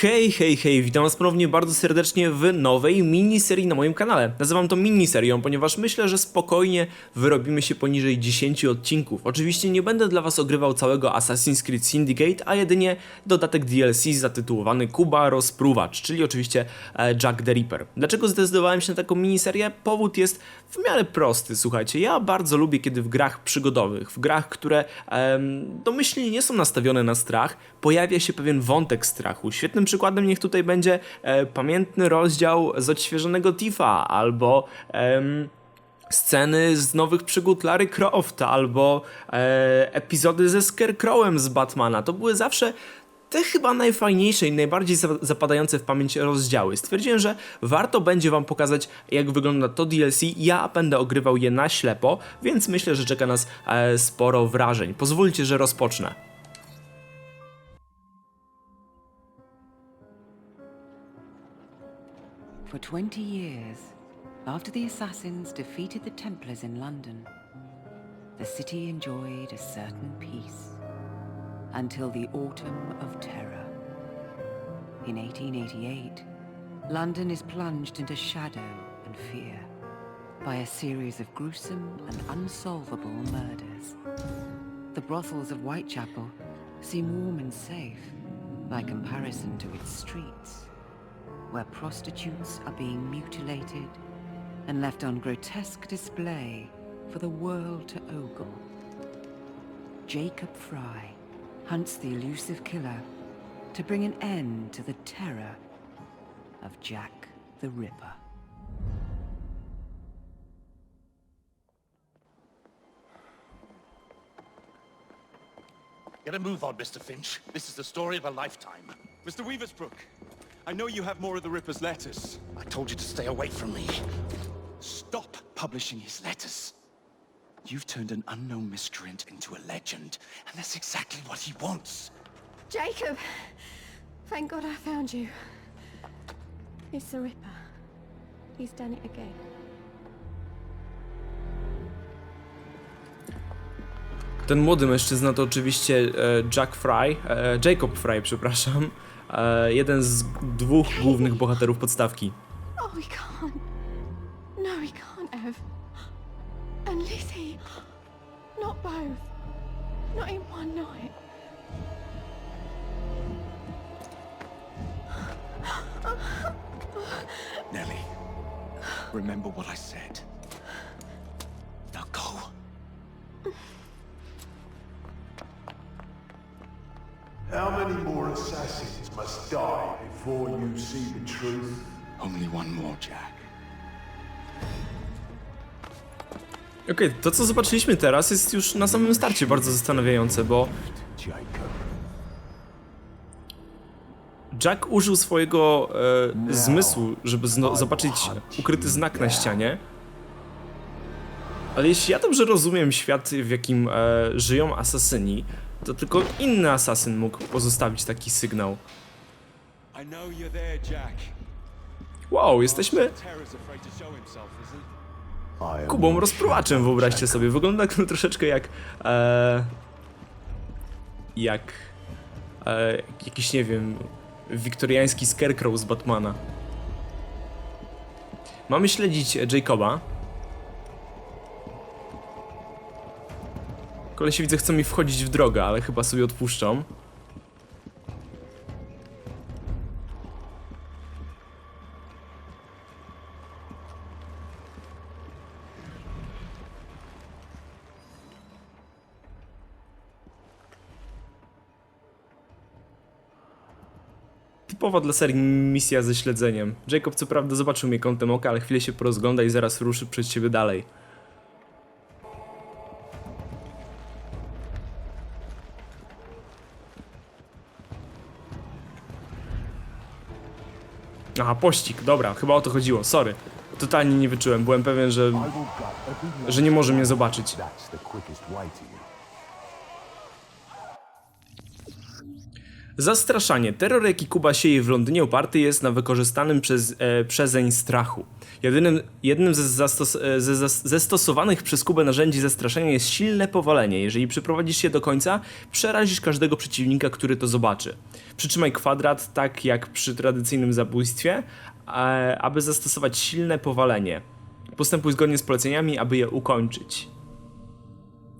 Hej, hej, hej, witam was ponownie bardzo serdecznie w nowej miniserii na moim kanale. Nazywam to miniserią, ponieważ myślę, że spokojnie wyrobimy się poniżej 10 odcinków. Oczywiście nie będę dla was ogrywał całego Assassin's Creed Syndicate, a jedynie dodatek DLC zatytułowany Kuba Rozpruwacz, czyli oczywiście e, Jack the Ripper. Dlaczego zdecydowałem się na taką miniserię? Powód jest w miarę prosty, słuchajcie. Ja bardzo lubię, kiedy w grach przygodowych, w grach, które em, domyślnie nie są nastawione na strach, pojawia się pewien wątek strachu. Świetnym przykładem niech tutaj będzie e, pamiętny rozdział z odświeżonego Tifa, albo sceny z nowych przygód Larry Croft, albo e, epizody ze Scarecrowem z Batmana. To były zawsze te chyba najfajniejsze i najbardziej za- zapadające w pamięć rozdziały. Stwierdziłem, że warto będzie wam pokazać, jak wygląda to DLC. Ja będę ogrywał je na ślepo, więc myślę, że czeka nas e, sporo wrażeń. Pozwólcie, że rozpocznę. For 20 years, after the assassins defeated the Templars in London, the city enjoyed a certain peace until the Autumn of Terror. In 1888, London is plunged into shadow and fear by a series of gruesome and unsolvable murders. The brothels of Whitechapel seem warm and safe by comparison to its streets where prostitutes are being mutilated and left on grotesque display for the world to ogle. Jacob Fry hunts the elusive killer to bring an end to the terror of Jack the Ripper. Get a move on, Mr. Finch. This is the story of a lifetime. Mr. Weaversbrook, I know you have more of the Ripper's letters. I told you to stay away from me. Stop publishing his letters. You've turned an unknown miscreant into a legend, and that's exactly what he wants. Jacob! Thank God I found you. It's the Ripper. He's done it again. Ten młody mężczyzna to oczywiście Jack Fry, Jacob Fry, przepraszam. E, jeden z dwóch głównych bohaterów podstawki. Oh, we can't. No, we can't, Ev. And Lizzie. Not both. Not in one night. Nellie, remember what I said. Assassins must die before you see the truth? Only one more, Jack. Okej, to co zobaczyliśmy teraz jest już na samym starcie bardzo zastanawiające, bo. Jack użył swojego e, zmysłu, żeby zno- zobaczyć ukryty znak na ścianie. Ale jeśli ja dobrze rozumiem świat, w jakim e, żyją asasyni, to tylko inny asasyn mógł pozostawić taki sygnał. Wow, jesteśmy Kubą rozpruwaczem, wyobraźcie sobie. Wygląda to troszeczkę jak. E, jak. E, jakiś, nie wiem. Wiktoriański scarecrow z Batmana. Mamy śledzić Jacoba. Kolesi widzę chcą mi wchodzić w drogę, ale chyba sobie odpuszczą. Typowa dla serii misja ze śledzeniem. Jacob co prawda zobaczył mnie kątem oka, ale chwilę się porozgląda i zaraz ruszy przed ciebie dalej. Aha, pościg, dobra, chyba o to chodziło, sorry. Totalnie nie wyczułem, byłem pewien, że, że nie może mnie zobaczyć. Zastraszanie. Terror, jaki Kuba sieje w Londynie, oparty jest na wykorzystanym przez, e, przezeń strachu. Jedynym, jednym ze, zastos, e, ze, ze stosowanych przez Kubę narzędzi zastraszenia jest silne powalenie. Jeżeli przyprowadzisz się do końca, przerazisz każdego przeciwnika, który to zobaczy. Przytrzymaj kwadrat, tak jak przy tradycyjnym zabójstwie, e, aby zastosować silne powalenie. Postępuj zgodnie z poleceniami, aby je ukończyć.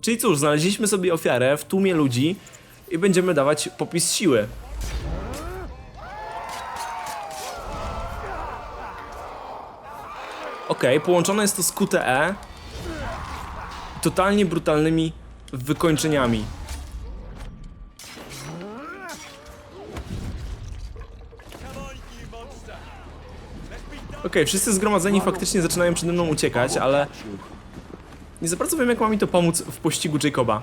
Czyli cóż, znaleźliśmy sobie ofiarę w tłumie ludzi i będziemy dawać popis siły. Okej, połączone jest to z QTE totalnie brutalnymi wykończeniami. Okej, wszyscy zgromadzeni faktycznie zaczynają przede mną uciekać, ale nie za bardzo wiem jak ma mi to pomóc w pościgu Jacoba.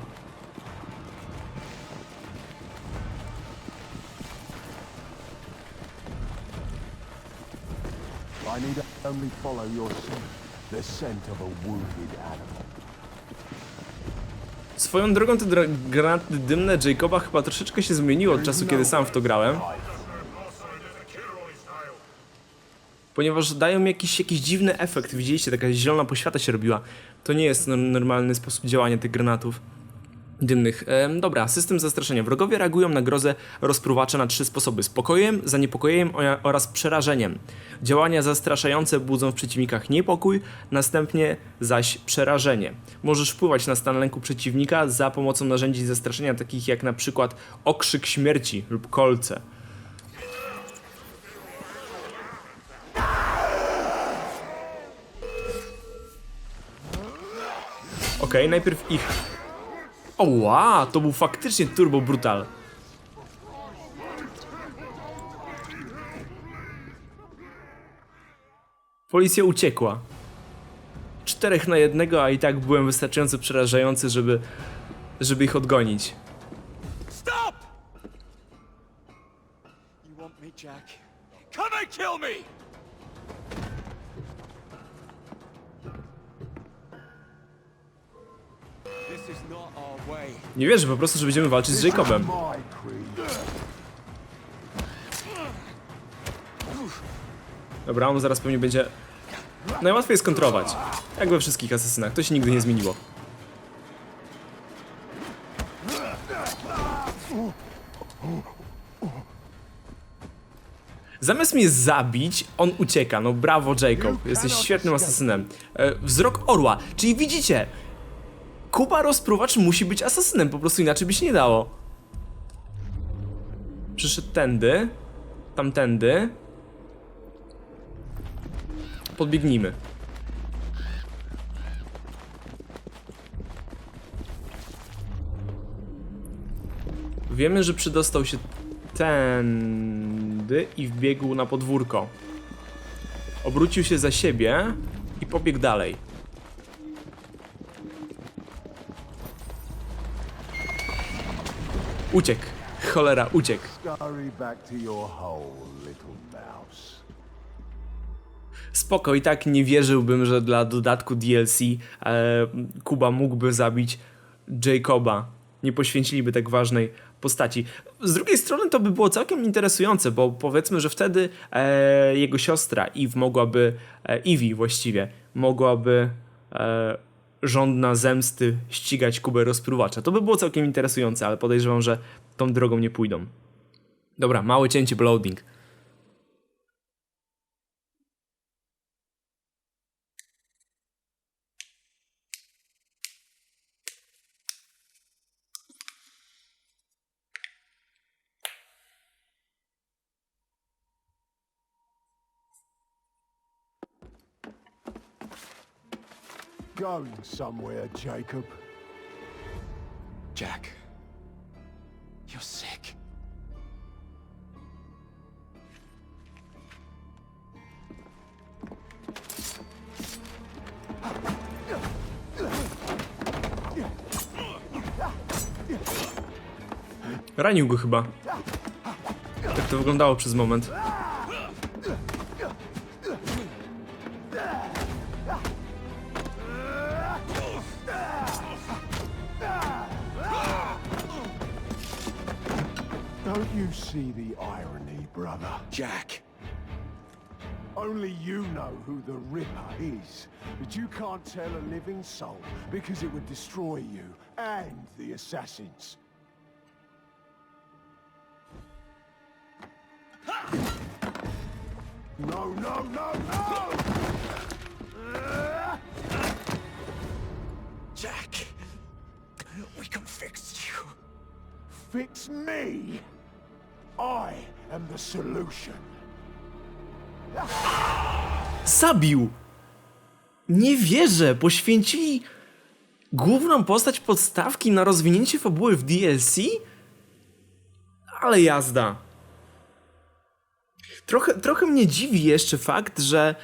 Only follow your scent. The scent of a wounded animal. Swoją drogą te granaty dymne Jacoba chyba troszeczkę się zmieniły od czasu, kiedy sam w to grałem. Ponieważ dają jakiś, jakiś dziwny efekt, widzieliście, taka zielona poświata się robiła. To nie jest no- normalny sposób działania tych granatów dymnych. Em, dobra, system zastraszenia. Wrogowie reagują na grozę rozpruwacza na trzy sposoby. Spokojem, zaniepokojeniem oraz przerażeniem. Działania zastraszające budzą w przeciwnikach niepokój, następnie zaś przerażenie. Możesz wpływać na stan lęku przeciwnika za pomocą narzędzi zastraszenia takich jak na przykład okrzyk śmierci lub kolce. Okej, najpierw ich o wow, to był faktycznie turbo brutal. Policja uciekła. Czterech na jednego, a i tak byłem wystarczająco przerażający, żeby, żeby ich odgonić. Wierzę po prostu, że będziemy walczyć z Jacobem. Dobra, on zaraz pewnie będzie... Najłatwiej jest kontrować. Jak we wszystkich asesynach, to się nigdy nie zmieniło. Zamiast mnie zabić, on ucieka. No brawo, Jacob. Jesteś świetnym asasynem. E, wzrok orła. Czyli widzicie, Kuba rozpruwacz musi być asasynem, po prostu inaczej by się nie dało. Przyszedł tędy, tamtędy. Podbiegnijmy. Wiemy, że przydostał się tędy i wbiegł na podwórko. Obrócił się za siebie i pobiegł dalej. Uciekł. Cholera, uciekł. Mouse. Spoko, i tak nie wierzyłbym, że dla dodatku DLC e, Kuba mógłby zabić Jacoba. Nie poświęciliby tak ważnej postaci. Z drugiej strony to by było całkiem interesujące, bo powiedzmy, że wtedy e, jego siostra Eve mogłaby, e, Evie właściwie, mogłaby e, żądna zemsty ścigać Kubę rozpruwacza. To by było całkiem interesujące, ale podejrzewam, że tą drogą nie pójdą. Dobra, małe cięcie, bo Going somewhere, Jacob. Jack, you're sick. Ranił go chyba. Tak to wyglądało przez moment. See the irony, brother? Jack, Only you know who the Ripper is, but you can't tell a living soul because it would destroy you and the assassins. No, no, no, no! Jack, we can fix you. Fix me! Zabił! Nie wierzę! Poświęcili główną postać podstawki na rozwinięcie fabuły w DLC? Ale jazda. Trochę, trochę mnie dziwi jeszcze fakt, że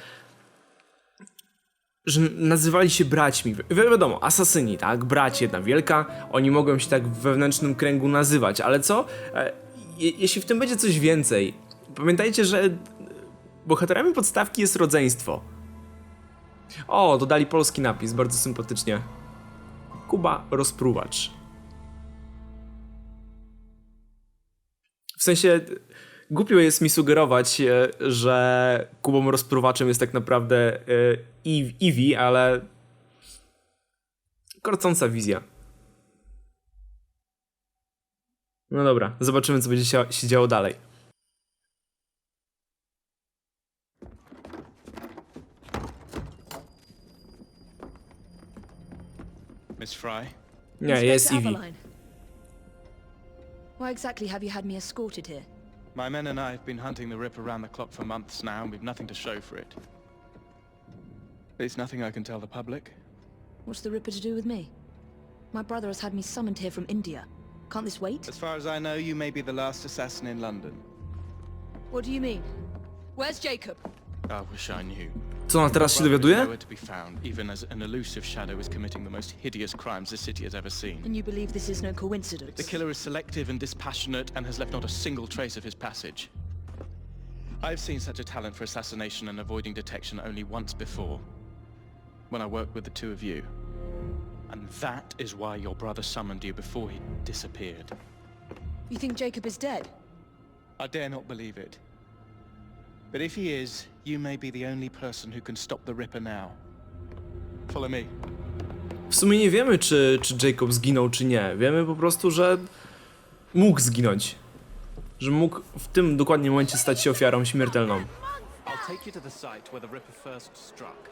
że nazywali się braćmi. Wi wiadomo, asasyni, tak? Bracie, jedna wielka, oni mogą się tak w wewnętrznym kręgu nazywać, ale co? E, je jeśli w tym będzie coś więcej, pamiętajcie, że bohaterami podstawki jest rodzeństwo. O, dodali polski napis, bardzo sympatycznie. Kuba Rozpruwacz. W sensie, głupio jest mi sugerować, e, że Kubą Rozpruwaczem jest tak naprawdę Eve- Eevee, ale korcąca wizja. No dobra, zobaczymy co będzie się, się działo dalej. Miss Fry, Nie, jest. Aberline. Why exactly have you had me escorted here? my men and I have been hunting the Rip around the clock for months now, and we've nothing to show for it. There's nothing I can tell the public. What's the Ripper to do with me? My brother has had me summoned here from India. Can't this wait? As far as I know, you may be the last assassin in London. What do you mean? Where's Jacob? I wish I knew. Co ona teraz się Brother is dowiaduje? nowhere to be found, even as an elusive shadow is committing the most hideous crimes this city has ever seen. And you believe this is no coincidence? The killer is selective and dispassionate and has left not a single trace of his passage. I've seen such a talent for assassination and avoiding detection only once before. When I worked with the two of you. And that is why your brother summoned you before he disappeared. You think Jacob is dead? I dare not believe it. But if he is, you may be the only person who can stop the Ripper now. Follow me. W sumie nie wiemy, czy, czy Jacob zginął, czy nie. Wiemy po prostu, że mógł zginąć. Że mógł w tym dokładnie momencie stać się ofiarą śmiertelną. I'll take you to the site where the Ripper first struck.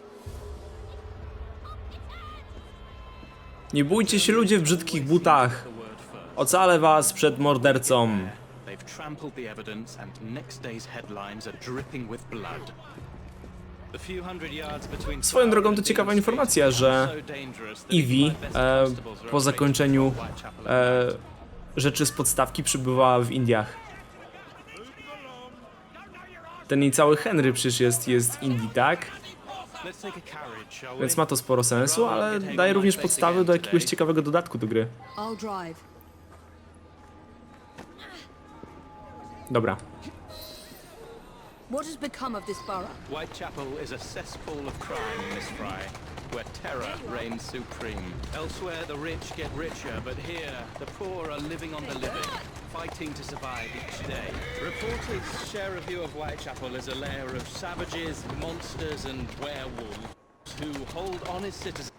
Nie bójcie się ludzie w brzydkich butach. Ocalę was przed mordercą. They've trampled the evidence, and next day's headlines are dripping with blood. The few hundred yards between Swoją drogą to ciekawa informacja, że best e, po zakończeniu e, rzeczy z podstawki przybywała w Indiach. Ten jej cały Henry przecież jest, jest Indii, tak? Więc ma to sporo sensu, ale daje również podstawy do jakiegoś ciekawego dodatku do gry. Dobra. What has become of this borough? Whitechapel is a cesspool of crime, Miss Fry, where terror reigns supreme. Elsewhere, the rich get richer, but here, the poor are living on the living, fighting to survive each day. Reporters share a view of Whitechapel as a lair of savages, monsters, and werewolves who hold honest citizens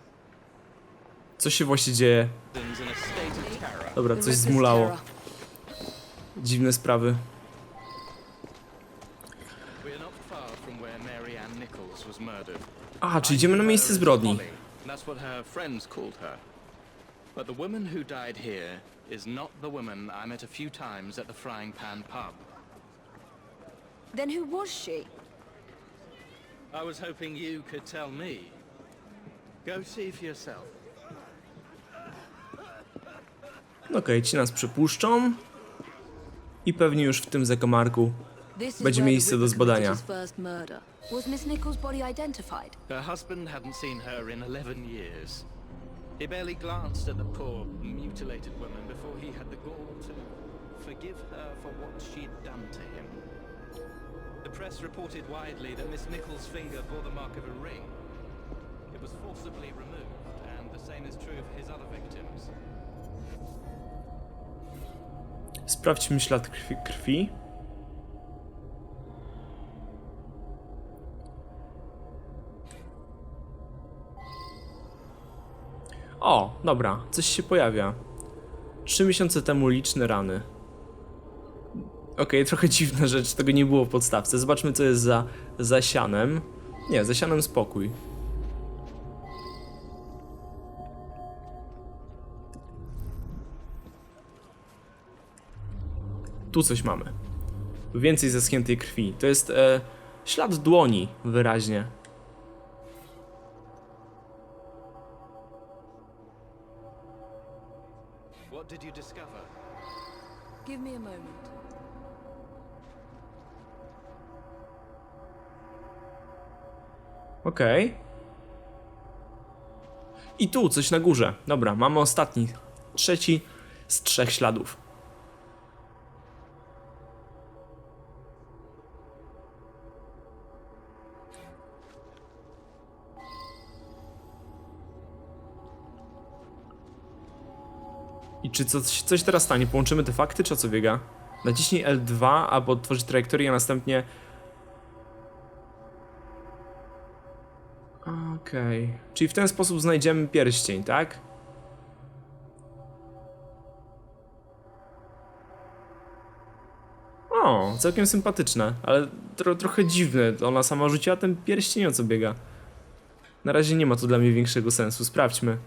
Co się właśnie dzieje? in a state of terror. Dobra, coś zmulało. Dziwne sprawy. We're not far from where Mary Ann Nichols was murdered. A, czy idziemy na miejsce zbrodni? Holly. That's what her friends called her. But the woman who died here is not the woman I met a few times at the Frying Pan pub. Then who was she? I was hoping you could tell me. Go see for yourself. Okej, ci nas przepuszczą. I pewnie już w tym zakamarku This is Będzie where the miejsce do Ripper zbadania. committed his first murder. Was Miss Nichols' body identified? Her husband hadn't seen her in 11 years. He barely glanced at the poor, mutilated woman before he had the gall to forgive her for what she'd done to him. The press reported widely that Miss Nichols' finger bore the mark of a ring. It was forcibly removed, and the same is true of his other victims. Sprawdźmy ślad krwi. krwi. O, dobra, coś się pojawia. Trzy miesiące temu liczne rany. Okej, trochę dziwna rzecz, tego nie było w podstawce. Zobaczmy, co jest za, za sianem. Nie, za sianem spokój. Tu coś mamy. Więcej zaschniętej krwi. To jest e, ślad dłoni, wyraźnie. Give me a moment. Okej. I tu coś na górze. Dobra, mamy ostatni. Trzeci z trzech śladów. Czy coś, coś teraz stanie? Połączymy te fakty, czy o co biega? Naciśnij L2, aby otworzyć trajektorię, a następnie Okej. Czyli w ten sposób znajdziemy pierścień, tak? O, całkiem sympatyczne, ale tro, trochę dziwne. Ona sama rzuciła ten pierścień, o co biega. Na razie nie ma to dla mnie większego sensu. Sprawdźmy.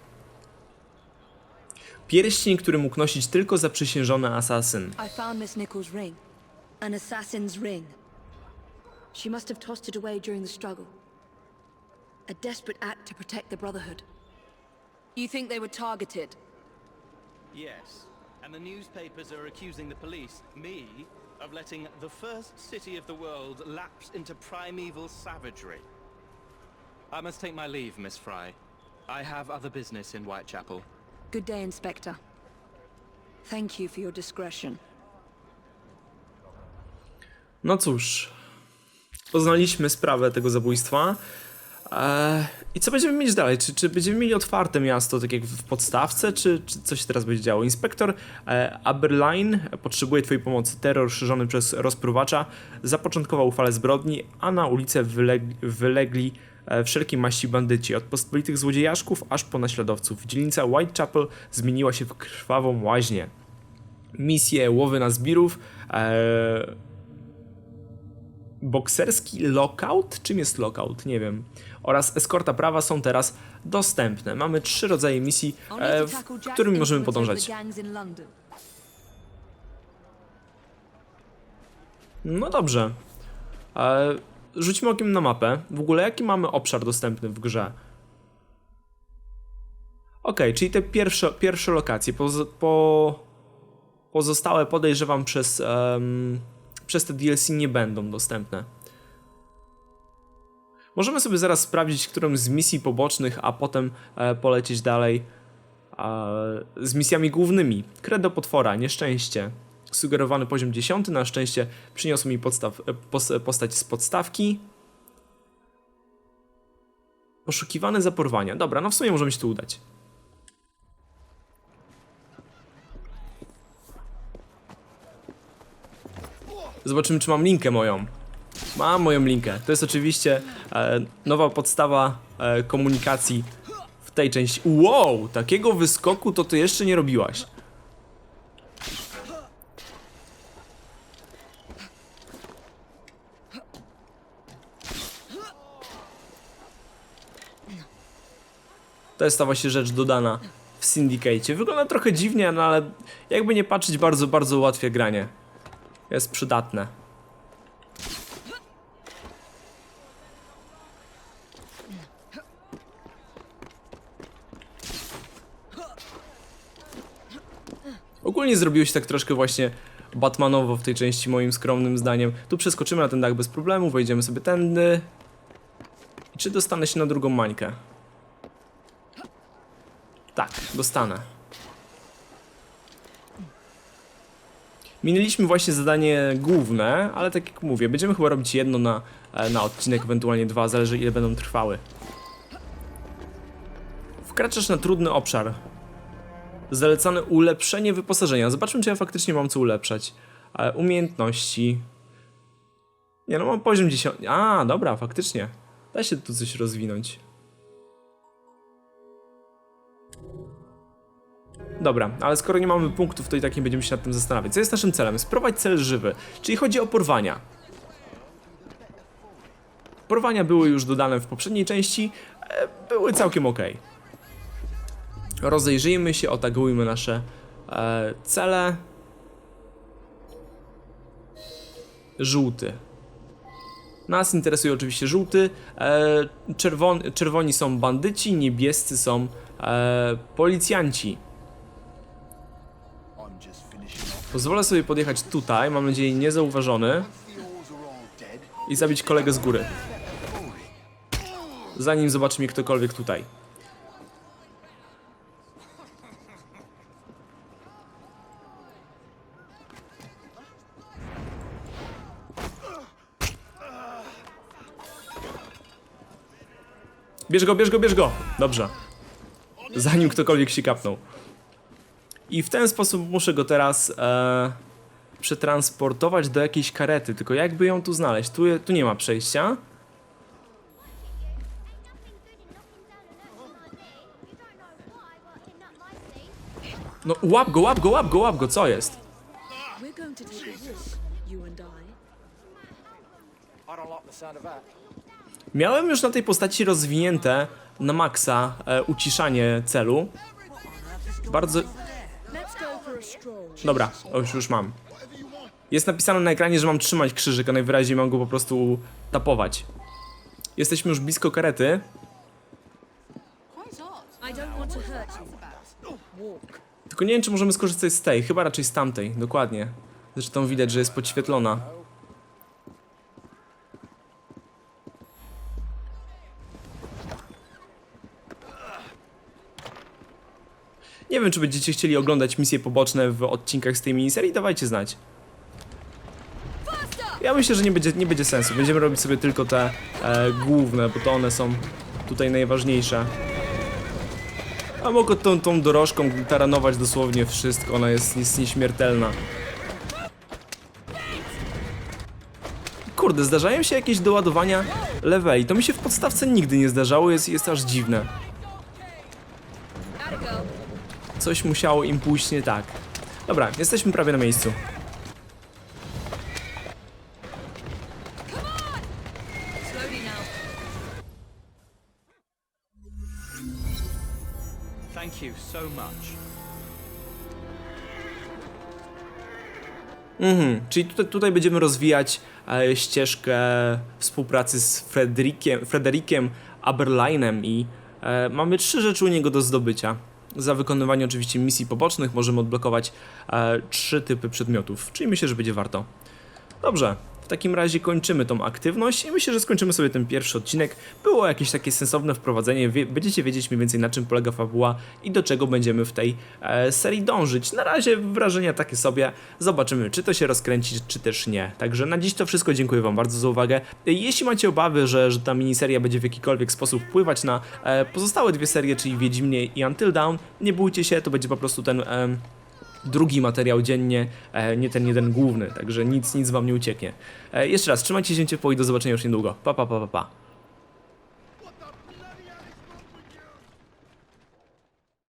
Pierścień, który mógł nosić tylko zaprzysiężony asasyn. I found Miss Nichols' ring. An assassin's ring. She must have tossed it away during the struggle. A desperate act to protect the Brotherhood. You think they were targeted? Yes. And the newspapers are accusing the police, me, of letting the first city of the world lapse into primeval savagery. I must take my leave, Miss Fry. I have other business in Whitechapel. Good day, Inspector. Thank you for your discretion. No cóż, poznaliśmy sprawę tego zabójstwa. Eee, I co będziemy mieć dalej? Czy, czy będziemy mieli otwarte miasto, tak jak w podstawce, czy, czy coś się teraz będzie działo? Inspektor e, Aberline potrzebuje Twojej pomocy. Terror szerzony przez rozpruwacza zapoczątkował falę zbrodni, a na ulicę wylegli, wylegli wszelkiej maści bandyci, od pospolitych złodziejaszków aż po naśladowców. Dzielnica Whitechapel zmieniła się w krwawą łaźnię. Misje łowy na zbirów, e, bokserski lockout? Czym jest lockout? Nie wiem. Oraz eskorta prawa są teraz dostępne. Mamy trzy rodzaje misji, e, w którymi możemy podążać. No dobrze. E, rzućmy okiem na mapę. W ogóle jaki mamy obszar dostępny w grze? Okej, czyli te pierwsze, pierwsze lokacje. Poz, po, pozostałe podejrzewam przez, em, przez te DLC nie będą dostępne. Możemy sobie zaraz sprawdzić którąś z misji pobocznych, a potem e, polecieć dalej e, z misjami głównymi. Credo potwora, nieszczęście. Sugerowany poziom 10, na szczęście przyniosł mi podstaw, e, pos, postać z podstawki. Poszukiwany za porwania. Dobra, no w sumie możemy się tu udać. Zobaczymy, czy mam linkę moją. Mam moją linkę. To jest oczywiście e, nowa podstawa e, komunikacji w tej części. Wow, takiego wyskoku to ty jeszcze nie robiłaś. To jest ta właśnie rzecz dodana w Syndicate. Wygląda trochę dziwnie, no ale jakby nie patrzeć, bardzo, bardzo ułatwia granie. Jest przydatne. Ogólnie zrobiłeś tak troszkę właśnie Batmanowo w tej części moim skromnym zdaniem. Tu przeskoczymy na ten dach bez problemu, wejdziemy sobie tędy. I czy dostanę się na drugą mańkę? Tak, dostanę. Minęliśmy właśnie zadanie główne, ale tak jak mówię, będziemy chyba robić jedno na, e, na odcinek, ewentualnie dwa, zależy ile będą trwały. Wkraczasz na trudny obszar. Zalecane ulepszenie wyposażenia. Zobaczmy, czy ja faktycznie mam co ulepszać. E, umiejętności. Nie no, mam poziom 10. A, dobra, faktycznie. Da się tu coś rozwinąć. Dobra, ale skoro nie mamy punktów, to i tak nie będziemy się nad tym zastanawiać. Co jest naszym celem? Sprowadź cel żywy, czyli chodzi o porwania. Porwania były już dodane w poprzedniej części, e, były całkiem ok. Rozejrzyjmy się, otagujmy nasze e, cele. Żółty. Nas interesuje oczywiście żółty. E, czerwon, czerwoni są bandyci, niebiescy są e, policjanci. Pozwolę sobie podjechać tutaj, mam nadzieję niezauważony i zabić kolegę z góry. Zanim zobaczy mnie ktokolwiek tutaj. Bierz go, bierz go, bierz go! Dobrze. Zanim ktokolwiek się kapnął. I w ten sposób muszę go teraz e, przetransportować do jakiejś karety. Tylko jakby ją tu znaleźć? Tu, je- tu nie ma przejścia. No łap go, łap go, łap go, łap go, co jest? Miałem już na tej postaci rozwinięte na maksa e, uciszanie celu. Bardzo... Dobra, już, już mam. Jest napisane na ekranie, że mam trzymać krzyżyk, a najwyraźniej mam go po prostu tapować. Jesteśmy już blisko karety. Tylko nie wiem, czy możemy skorzystać z tej, chyba raczej z tamtej, dokładnie. Zresztą widać, że jest podświetlona. Nie wiem, czy będziecie chcieli oglądać misje poboczne w odcinkach z tej miniserii, dawajcie znać. Ja myślę, że nie będzie, nie będzie sensu. Będziemy robić sobie tylko te e, główne, bo to one są tutaj najważniejsze. A mogę tą, tą dorożką taranować dosłownie wszystko, ona jest, jest nieśmiertelna. Kurde, zdarzają się jakieś doładowania leveli. To mi się w podstawce nigdy nie zdarzało, jest, jest aż dziwne. Coś musiało im pójść nie tak. Dobra, jesteśmy prawie na miejscu. Mhm, czyli tutaj, tutaj będziemy rozwijać e, ścieżkę współpracy z Frederikiem, Frederikiem Aberlinem i e, mamy trzy rzeczy u niego do zdobycia. Za wykonywanie oczywiście misji pobocznych możemy odblokować e, trzy typy przedmiotów, czyli myślę, że będzie warto. Dobrze, w takim razie kończymy tą aktywność i myślę, że skończymy sobie ten pierwszy odcinek. Było jakieś takie sensowne wprowadzenie, będziecie wiedzieć mniej więcej na czym polega fabuła i do czego będziemy w tej e, serii dążyć. Na razie wrażenia takie sobie, zobaczymy czy to się rozkręci, czy też nie. Także na dziś to wszystko, dziękuję wam bardzo za uwagę. Jeśli macie obawy, że, że ta miniseria będzie w jakikolwiek sposób wpływać na e, pozostałe dwie serie, czyli Wiedźminie i Until Dawn, nie bójcie się, to będzie po prostu ten... em, drugi materiał dziennie, e, nie ten jeden główny, także nic, nic wam nie ucieknie. E, jeszcze raz, trzymajcie się ciepło i do zobaczenia już niedługo. Pa, pa, pa, pa, pa.